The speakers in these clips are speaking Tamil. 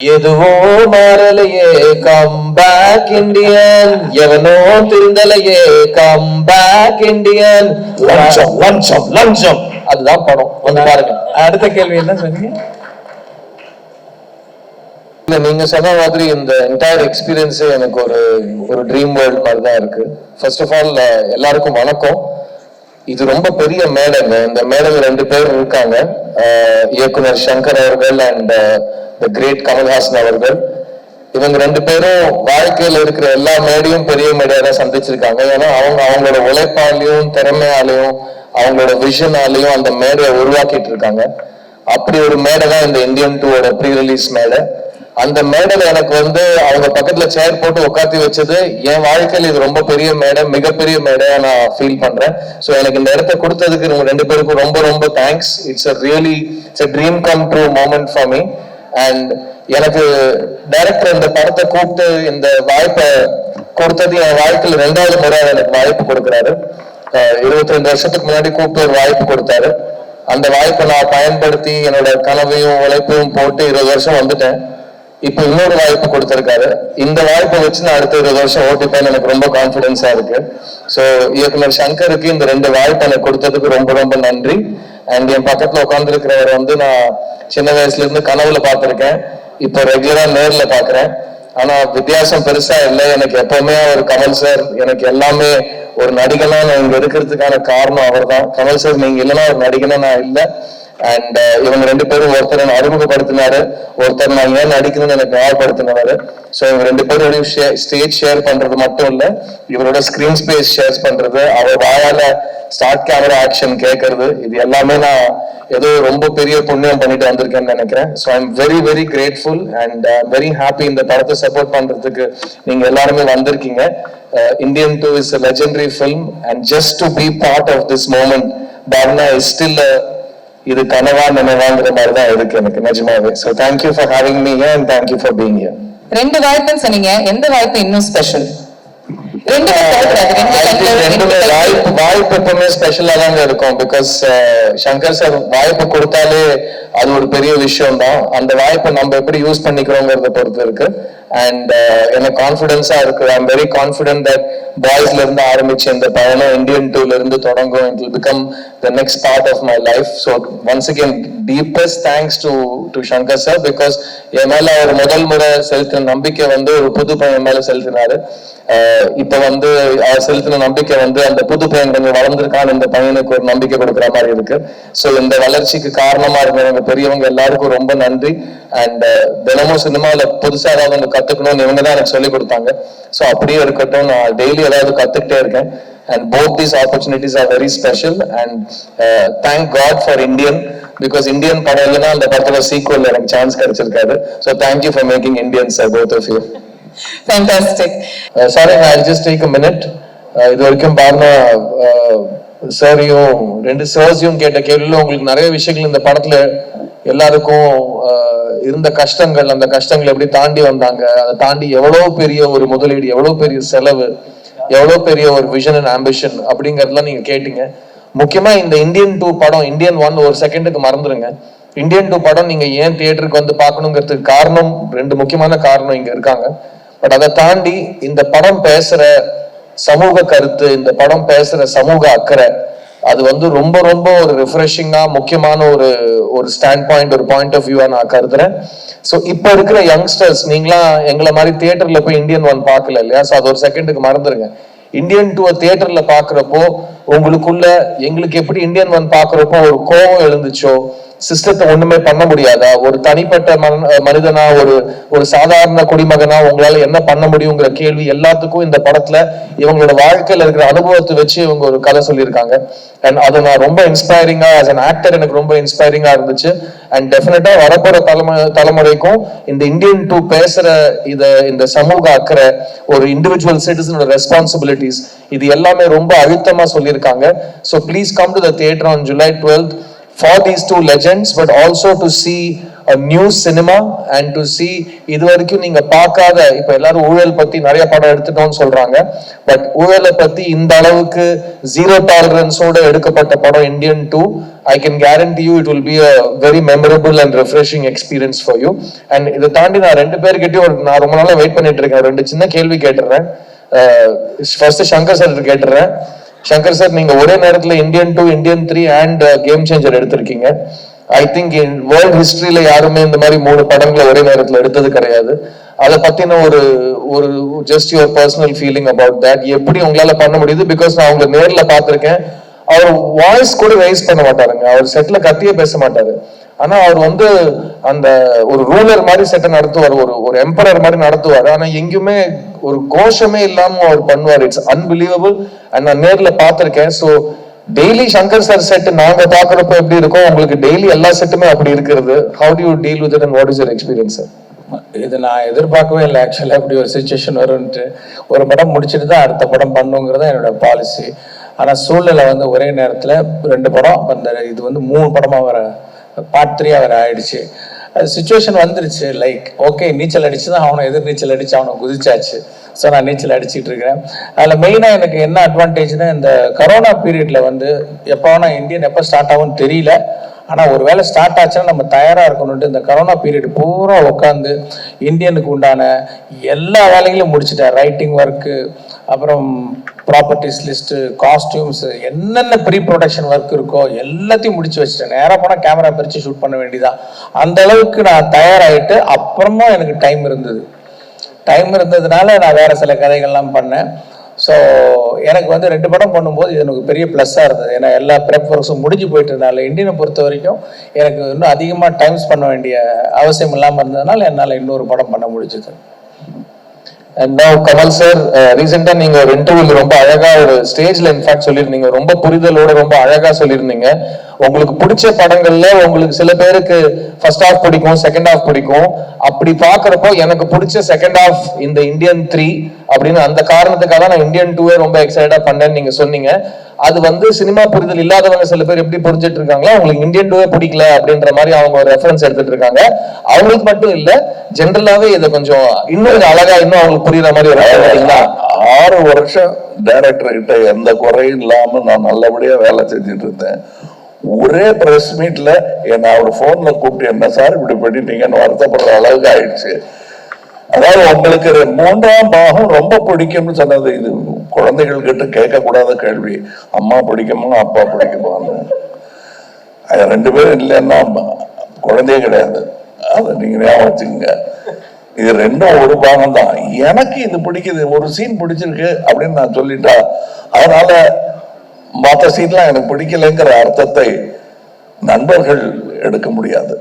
எதுவோ மாறலையே கம் பேக் இந்தியன் எவனோ திருந்தலையே கம் பேக் இந்தியன் லஞ்சம் லஞ்சம் லஞ்சம். அதுதான் படம். வந்து பாருங்க. அடுத்த கேள்வி என்ன சொன்னீங்க? இல்ல நீங்க சொன்ன மாதிரி இந்த என்டையர் எக்ஸ்பீரியன்ஸ் எனக்கு ஒரு ஒரு ட்ரீம் வேர்ல்ட் மாதிரி தான் இருக்கு ஃபர்ஸ்ட் ஆஃப் ஆல் எல்லாருக்கும் வணக்கம். இது ரொம்ப பெரிய மேடைங்க இந்த மேடையில் ரெண்டு பேர் இருக்காங்க. இயக்குனர் சங்கர் அவர்கள் அண்ட் த கிரேட் கமல்ஹாசன் அவர்கள். இவங்க ரெண்டு பேரும் வாழ்க்கையில இருக்கிற எல்லா மேடையும் பெரிய மேடையா தான் சந்திச்சிருக்காங்க. ஏன்னா அவங்க அவங்களோட உழைப்பாலையும் திறமையாலையும் அவங்களோட விஷனாலையும் அந்த மேடையை உருவாக்கிட்டு இருக்காங்க. அப்படி ஒரு மேடை தான் இந்த இந்தியன் டூவோட ப்ரீ ரிலீஸ் மேடை. அந்த மேடல் எனக்கு வந்து அவங்க பக்கத்துல சேர் போட்டு உட்காத்தி வச்சது. என் வாழ்க்கையில் இது ரொம்ப பெரிய மேடை மிகப்பெரிய மேடையா நான் ஃபீல் பண்றேன். ஸோ எனக்கு இந்த இடத்த கொடுத்ததுக்கு உங்க ரெண்டு பேருக்கும் ரொம்ப ரொம்ப thanks it's a really it's a dream come true moment for me and எனக்கு டைரக்டர் இந்த படத்தை கூப்பிட்டு இந்த வாய்ப்பை கொடுத்தது என் வாழ்க்கையில் ரெண்டாவது முறை எனக்கு வாய்ப்பு கொடுக்குறாரு. இருபத்தி ரெண்டு வருஷத்துக்கு முன்னாடி கூப்பிட்டு ஒரு வாய்ப்பு கொடுத்தாரு. அந்த வாய்ப்பை நான் பயன்படுத்தி என்னோட கனவையும் உழைப்பையும் போட்டு இருபது வருஷம் வந்துட்டேன். இப்போ இன்னொரு வாய்ப்பு கொடுத்திருக்காரு. இந்த வாய்ப்பை வச்சு நான் அடுத்த இருபது வருஷம் ஓட்டிப்பேன் எனக்கு ரொம்ப கான்பிடன்ஸா இருக்கு. ஸோ இயக்குனர் சங்கருக்கு இந்த ரெண்டு வாய்ப்பு எனக்கு கொடுத்ததுக்கு ரொம்ப ரொம்ப நன்றி. அண்ட் என் பக்கத்துல உட்காந்துருக்கிறவரை வந்து நான் சின்ன வயசுல இருந்து கனவுல பார்த்திருக்கேன். இப்போ ரெகுலரா நேர்ல பாக்குறேன் ஆனா வித்தியாசம் பெருசா இல்லை. எனக்கு எப்பவுமே அவர் கமல் சார் எனக்கு எல்லாமே ஒரு நடிகனா நான் இங்க இருக்கிறதுக்கான காரணம் அவர்தான். கமல் சார் நீங்க இல்லைன்னா ஒரு நடிகனா நான் இல்லை. அண்ட் uh, இவங்க ரெண்டு பேரும் ஒருத்தர் அறிமுகப்படுத்தினாரு ஒருத்தர் நான் ஏன் நடிக்கணும்னு எனக்கு ஞாபகப்படுத்தினாரு ஸோ இவங்க ரெண்டு பேரும் ஸ்டேஜ் ஷேர் பண்றது மட்டும் இல்ல இவரோட ஸ்கிரீன் ஸ்பேஸ் ஷேர் பண்றது அவர் வாயால ஸ்டார்ட் கேமரா ஆக்ஷன் கேட்கறது இது எல்லாமே நான் ஏதோ ரொம்ப பெரிய புண்ணியம் பண்ணிட்டு வந்திருக்கேன்னு நினைக்கிறேன். So I'm very very grateful and very happy இந்த படத்தை சப்போர்ட் பண்றதுக்கு நீங்க எல்லாருமே வந்திருக்கீங்க. Indian two is legendary film and just to be part of this moment Bhavana is still இது கனவா நினைவாங்கிற மாதிரி தான் இருக்கு எனக்கு நிஜமாவே. So thank you for having me and thank you for being here ரெண்டு வாய்ப்புன்னு சொன்னீங்க. எந்த வாய்ப்பு இன்னும் ஸ்பெஷல் ரெண்டு. வாய்ப்பு வாய்ப்பு எப்பவுமே ஸ்பெஷலா தாங்க இருக்கும். பிகாஸ் சங்கர் சார் வாய்ப்பு கொடுத்தாலே அது ஒரு பெரிய விஷயம் தான் அந்த வாய்ப்பை நம்ம எப்படி யூஸ் பண்ணிக்கிறோங்கிறத பொறுத்து இருக்கு. அண்ட் uh, எனக்கு கான்ஃபிடென்ஸா இருக்கு. ஐம் வெரி கான்ஃபிடென்ட் தட் பாய்ஸ்ல இருந்து ஆரம்பிச்ச இந்த பயணம் இந்தியன் டூல இருந்து தொடங்கும். It will become the next part of my life so once again deepest thanks to to Shankar sir because என் மேல அவர் முதல் முறை செலுத்தின நம்பிக்கை வந்து ஒரு புது பையன் மேல செலுத்தினாரு. Uh, இப்ப வந்து அவர் செலுத்தின நம்பிக்கை வந்து அந்த புது பையன் கொஞ்சம் வளர்ந்துருக்கான இந்த பையனுக்கு ஒரு நம்பிக்கை கொடுக்குற மாதிரி இருக்கு. ஸோ இந்த வளர்ச்சிக்கு காரணமா இருந்தவங்க பெரியவங்க எல்லாருக்கும் ரொம்ப நன்றி. அண்ட் uh, தினமும் சினிமாவில் புதுசாக ஏதாவது கத்துக்கணும்னு இவங்க தான் எனக்கு சொல்லி கொடுத்தாங்க. சோ அப்படியே இருக்கட்டும். நான் டெய்லி ஏதாவது கத்துக்கிட்டே இருக்கேன். And both these opportunities are very special and thank God for Indian because Indian படம் இல்லைன்னா அந்த படத்துல சீக்வல் எனக்கு chance கிடைச்சிருக்காரு so thank you for making Indians both of you Fantastic. Sorry நான் ஜஸ்ட் டேக் அ மினிட் இது வரைக்கும் பாருங்க சாரியும் ரெண்டு சர்ஸையும் கேட்ட கேள்வியில உங்களுக்கு நிறைய விஷயங்கள் இந்த படத்துல எல்லாருக்கும் அஹ், இருந்த கஷ்டங்கள் அந்த கஷ்டங்களை எப்படி தாண்டி வந்தாங்க? அதை தாண்டி எவ்வளவு பெரிய ஒரு முதலீடு எவ்வளவு பெரிய செலவு எவ்வளவு பெரிய ஒரு விஷன் அண்ட் ஆம்பிஷன் அப்படிங்கறதெல்லாம் நீங்க கேட்டீங்க. முக்கியமா இந்த இந்தியன் டூ படம் இந்தியன் ஒன் ஒரு செகண்டுக்கு மறந்துருங்க. இந்தியன் டூ படம் நீங்க ஏன் தியேட்டருக்கு வந்து பார்க்கணுங்கிறதுக்கு காரணம் ரெண்டு முக்கியமான காரணம் இங்க இருக்காங்க. பட் அதை தாண்டி இந்த படம் பேசுற சமூக கருத்து இந்த படம் பேசுற சமூக அக்கறை அது வந்து ரொம்ப ரொம்ப ஒரு ரிஃப்ரெஷிங்கா முக்கியமான ஒரு ஒரு ஸ்டாண்ட் பாயிண்ட் ஒரு பாயிண்ட் ஆஃப் வியூவா நான் கருதுறேன். ஸோ இப்போ இருக்கிற யங்ஸ்டர்ஸ் நீங்களாம் எங்களை மாதிரி தியேட்டர்ல போய் இந்தியன் ஒன் பார்க்கல இல்லையா? ஸோ அது ஒரு செகண்டுக்கு மறந்துருங்க. இந்தியன் டூ தியேட்டர்ல பாக்குறப்போ உங்களுக்குள்ள எங்களுக்கு எப்படி இந்தியன் ஒன் பாக்குறப்போ ஒரு கோபம் எழுந்துச்சோ சிஸ்டத்தை ஒண்ணுமே பண்ண முடியாதா? ஒரு தனிப்பட்ட மன- மனிதனா ஒரு ஒரு சாதாரண குடிமகனா உங்களால என்ன பண்ண முடியுங்கிற கேள்வி எல்லாத்துக்கும் இந்த படத்துல இவங்களோட வாழ்க்கையில இருக்கிற அனுபவத்தை வச்சு இவங்க ஒரு கதை சொல்லியிருக்காங்க. அண்ட் அது நான் ரொம்ப இன்ஸ்பைரிங்கா ஆஸ் அன் ஆக்டர் எனக்கு ரொம்ப இன்ஸ்பைரிங்கா இருந்துச்சு. அண்ட் டெஃபினட்டா வரப்போற தலைமு தலைமுறைக்கும் இந்த இந்தியன் டூ பேசுற இத இந்த சமூக அக்கறை ஒரு இண்டிவிஜுவல் சிட்டிசனோட ரெஸ்பான்சிபிலிட்டிஸ் இது எல்லாமே ரொம்ப அழுத்தமா சொல்லியிருக்காங்க. So please come to the theatre on July twelfth for these two legends but also to see a new cinema and to இது வரைக்கும் நீங்க பார்க்காத இப்ப எல்லாரும் ஊழல் பத்தி நிறைய படம் எடுத்துட்டோம்னு சொல்றாங்க. பட் ஊழலை பத்தி இந்த அளவுக்கு ஜீரோ டாலரன்ஸோட எடுக்கப்பட்ட படம் Indian two I can guarantee you it will be a very memorable and refreshing experience for you and இதை தாண்டி நான் ரெண்டு பேர்கிட்டயும் ஒரு நான் ரொம்ப நாளாக வெயிட் பண்ணிட்டு இருக்கேன். ரெண்டு சின்ன கேள்வி கேட்டுறேன். ஃபர்ஸ்ட் சங்கர் சார் கேட்டுறேன். சங்கர் சார் நீங்க ஒரே நேரத்துல Indian two Indian three and game changer எடுத்திருக்கீங்க. ஐ திங்க் இன் வேர்ல்ட் ஹிஸ்டரியில யாருமே இந்த மாதிரி மூணு படங்களை ஒரே நேரத்துல எடுத்தது கிடையாது. அதை பத்தின ஒரு ஒரு just your personal feeling about that எப்படி உங்களால பண்ண முடியுது? பிகாஸ் நான் அவங்க நேர்ல பாத்திருக்கேன் அவர் வாய்ஸ் கூட ரைஸ் பண்ண மாட்டாருங்க. அவர் செட்ல கத்தியே பேச மாட்டாரு. ஆனா அவர் வந்து அந்த ஒரு ரூலர் மாதிரி செட்டை நடத்துவார். ஒரு ஒரு எம்பரர் மாதிரி நடத்துவார். ஆனா எங்கேயுமே ஒரு கோஷமே இல்லாம அவர் பண்ணுவார். இட்ஸ் அன்பிலீவபிள் அண்ட் நான் நேர்ல பார்த்திருக்கேன். So daily Shankar sir set நாங்க பாக்குறப்ப எப்படி இருக்கோம் உங்களுக்கு டெய்லி எல்லா செட்டுமே அப்படி இருக்கிறது. How do you deal with and what is your experience sir இது நான் எதிர்பார்க்கவே இல்லை ஆக்சுவலாக அப்படி ஒரு சுச்சுவேஷன் வரும்ன்ட்டு. ஒரு படம் முடிச்சுட்டு தான் அடுத்த படம் பண்ணுங்கிறது என்னோட பாலிசி ஆனால் சூழ்நிலை வந்து ஒரே நேரத்தில் ரெண்டு படம் அந்த இது வந்து மூணு படமாக வர பார்ட் த்ரீயாக வர ஆயிடுச்சு. சுச்சுவேஷன் வந்துருச்சு. லைக் ஓகே நீச்சல் அடிச்சு தான் அவனை எதிர் நீச்சல் அடிச்சு அவனை குதிச்சாச்சு. ஸோ நான் நீச்சல் அடிச்சிட்டு இருக்கிறேன். அதில் மெயினாக எனக்கு என்ன அட்வான்டேஜ்னா இந்த கரோனா பீரியடில் வந்து எப்போ வேணா இந்தியன் எப்போ ஸ்டார்ட் ஆகும்னு தெரியல. ஆனால் ஒரு வேளை ஸ்டார்ட் ஆச்சுன்னா நம்ம தயாராக இருக்கணும்ட்டு இந்த கரோனா பீரியட் பூரா உட்காந்து இந்தியனுக்கு உண்டான எல்லா வேலைகளையும் முடிச்சுட்டேன். ரைட்டிங் ஒர்க்கு அப்புறம் ப்ராப்பர்ட்டிஸ் லிஸ்ட்டு காஸ்டியூம்ஸ் என்னென்ன ப்ரீ ப்ரொடக்ஷன் ஒர்க் இருக்கோ எல்லாத்தையும் முடிச்சு வச்சுட்டேன். நேராக போனால் கேமரா பிரித்து ஷூட் பண்ண வேண்டியதான் அந்த அளவுக்கு நான் தயாராகிட்டு அப்புறமா எனக்கு டைம் இருந்தது. டைம் இருந்ததுனால நான் வேறு சில கதைகள்லாம் பண்ணேன். ஸோ எனக்கு வந்து ரெண்டு படம் பண்ணும்போது இது எனக்கு பெரிய ப்ளஸ்ஸாக இருந்தது. ஏன்னா எல்லா ப்ரெப் ஒர்க்ஸும் முடிஞ்சு போயிட்டு இருந்தால இந்தியனை பொறுத்த வரைக்கும் எனக்கு இன்னும் அதிகமாக டைம்ஸ் பண்ண வேண்டிய அவசியம் இல்லாமல் இருந்ததுனால என்னால் இன்னொரு படம் பண்ண முடிஞ்சது. அண்ட் நவ் கமல் சார் ரீசெண்டா நீங்க ஒரு இன்டர்வியூல ரொம்ப அழகா ஒரு ஸ்டேஜ்ல இன்ஃபேக்ட் சொல்லியிருந்தீங்க. ரொம்ப புரிதலோட ரொம்ப அழகா சொல்லியிருந்தீங்க. உங்களுக்கு பிடிச்ச படங்கள்ல உங்களுக்கு சில பேருக்கு ஃபர்ஸ்ட் ஹாஃப் பிடிக்கும் செகண்ட் ஹாஃப் பிடிக்கும். அப்படி பாக்குறப்போ எனக்கு பிடிச்ச செகண்ட் ஹாஃப் இந்த இந்தியன் த்ரீ அப்படின்னு அந்த காரணத்துக்காக தான் நான் இந்தியன் டூவே ரொம்ப எக்ஸைட்டா பண்ணேன்னு நீங்க சொன்னீங்க. அது வந்து சினிமா புரிதல் இல்லாதவங்க சில பேர் எப்படி புரிஞ்சிட்டு இருக்காங்களோ அவங்களுக்கு இந்தியன் டூவே பிடிக்கல அப்படின்ற மாதிரி அவங்க ஒரு ரெஃபரன்ஸ் எடுத்துட்டு இருக்காங்க. அவங்களுக்கு மட்டும் இல்ல ஜென்ரலாவே இதை கொஞ்சம் இன்னும் கொஞ்சம் அழகா இன்னும் அவங்களுக்கு புரியுற மாதிரி ஒரு ஆறு வருஷம் டைரக்டர் கிட்ட எந்த குறையும் இல்லாம நான் நல்லபடியா வேலை செஞ்சுட்டு இருந்தேன். ஒரே பிரஸ் மீட்ல என்ன அவர் போன்ல கூப்பிட்டு என்ன சார் இப்படி பண்ணிட்டீங்கன்னு வருத்தப்படுற அளவுக்கு ஆயிடுச்சு. அதாவது உங்களுக்கு மூன்றாம் பாகம் ரொம்ப பிடிக்கும்னு சொன்னது இது. குழந்தைகள் கிட்ட கேட்கக்கூடாத கேள்வி. அம்மா பிடிக்குமா அப்பா பிடிக்குமான்னு அது ரெண்டு பேரும் இல்லைன்னா குழந்தையே கிடையாது. அதை நீங்க ஞாபகம் வச்சுக்கோங்க. இது ரெண்டும் ஒரு பாகம் தான். எனக்கு இது பிடிக்குது. ஒரு சீன் பிடிச்சிருக்கு அப்படின்னு நான் சொல்லிட்டா அதனால மற்ற சீன்லாம் எனக்கு பிடிக்கலைங்கிற அர்த்தத்தை நண்பர்கள் எடுக்க முடியாது.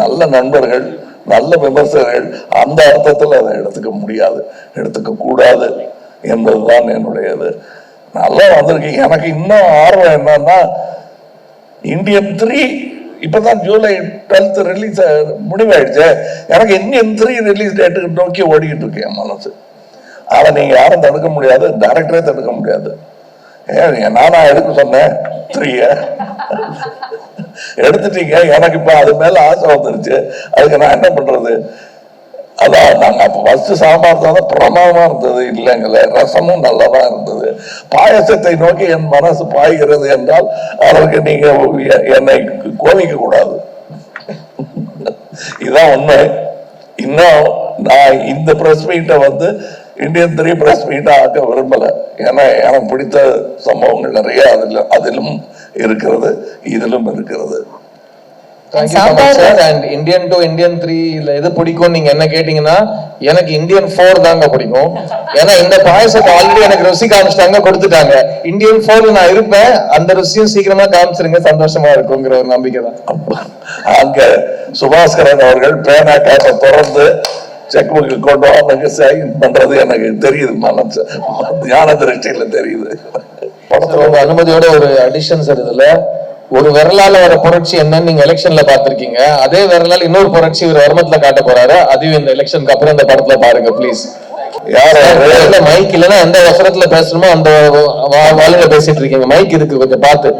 நல்ல நண்பர்கள் நல்ல விமர்சகர்கள் அந்த அர்த்தத்தில் அதை எடுத்துக்க முடியாது எடுத்துக்க கூடாது என்பதுதான் என்னுடையது. நல்லா வந்திருக்கு. எனக்கு இன்னும் ஆர்வம் என்னன்னா இந்தியன் த்ரீ இப்பதான் ஜூலை டுவெல்த் ரிலீஸ் முடிவாயிடுச்சு. எனக்கு இந்தியன் த்ரீ ரிலீஸ் டேட்டுக்கு நோக்கி ஓடிக்கிட்டு இருக்கேன் மனசு. அதை நீங்க யாரும் தடுக்க முடியாது டைரக்டரே தடுக்க முடியாது. ஏன் நானா எடுக்க சொன்னேன்? த்ரீய எடுத்துட்டீங்க. எனக்கு இப்ப அது மேல ஆசை வந்துருச்சு. அதுக்கு நான் என்ன பண்றது? அதான் நாங்க அப்ப ஃபர்ஸ்ட் சாம்பார் தான் பிரமாதமா இருந்தது. இல்லைங்களே ரசமும் நல்லதா இருந்தது. பாயசத்தை நோக்கி என் மனசு பாய்கிறது என்றால் அதற்கு நீங்க என்னை கோவிக்க கூடாது. இதான் உண்மை. இன்னும் நான் இந்த பிரஸ் மீட்டை வந்து இந்தியன் த்ரீ பிரஸ் மீட்டா ஆக்க விரும்பல. ஏன்னா எனக்கு பிடித்த சம்பவங்கள் நிறைய அதில் அதிலும் இருக்கிறது இதிலும் இருக்கிறது. இந்தியன் டூ இந்தியன் த்ரீ இல்ல எது பிடிக்கும் நீங்க என்ன கேட்டீங்கன்னா எனக்கு இந்தியன் ஃபோர் தாங்க பிடிக்கும். ஏன்னா இந்த பாயசத்தை ஆல்ரெடி எனக்கு ருசி காமிச்சிட்டாங்க கொடுத்துட்டாங்க. இந்தியன் ஃபோர்ல நான் இருப்பேன். அந்த ருசியும் சீக்கிரமா காமிச்சிருங்க. சந்தோஷமா இருக்குங்கிற ஒரு நம்பிக்கை தான் அங்க சுபாஸ்கரன் அவர்கள் பேனா காப்பை திறந்து செக் புக்கு கொண்டு வந்து சைன் பண்றது எனக்கு தெரியுது மனசு ஞான திருஷ்டியில தெரியுது. படத்துல உங்க அனுமதியோட ஒரு அடிஷன் சார் இதுல. ஒரு விரலால வர புரட்சி என்னன்னு நீங்க எலெக்ஷன்ல பாத்திருக்கீங்க அதே விரலால இன்னொரு புரட்சி இவர் வருமத்துல காட்ட போறாரு. அதையும் இந்த எலெக்ஷனுக்கு அப்புறம் இந்த படத்துல பாருங்க ப்ளீஸ்? மைக் இல்லைன்னா எந்த அவசரத்துல பேசணுமோ அந்த வா- வாளுங்க பேசிட்டு இருக்கீங்க. மைக் இதுக்கு கொஞ்சம் பார்த்து.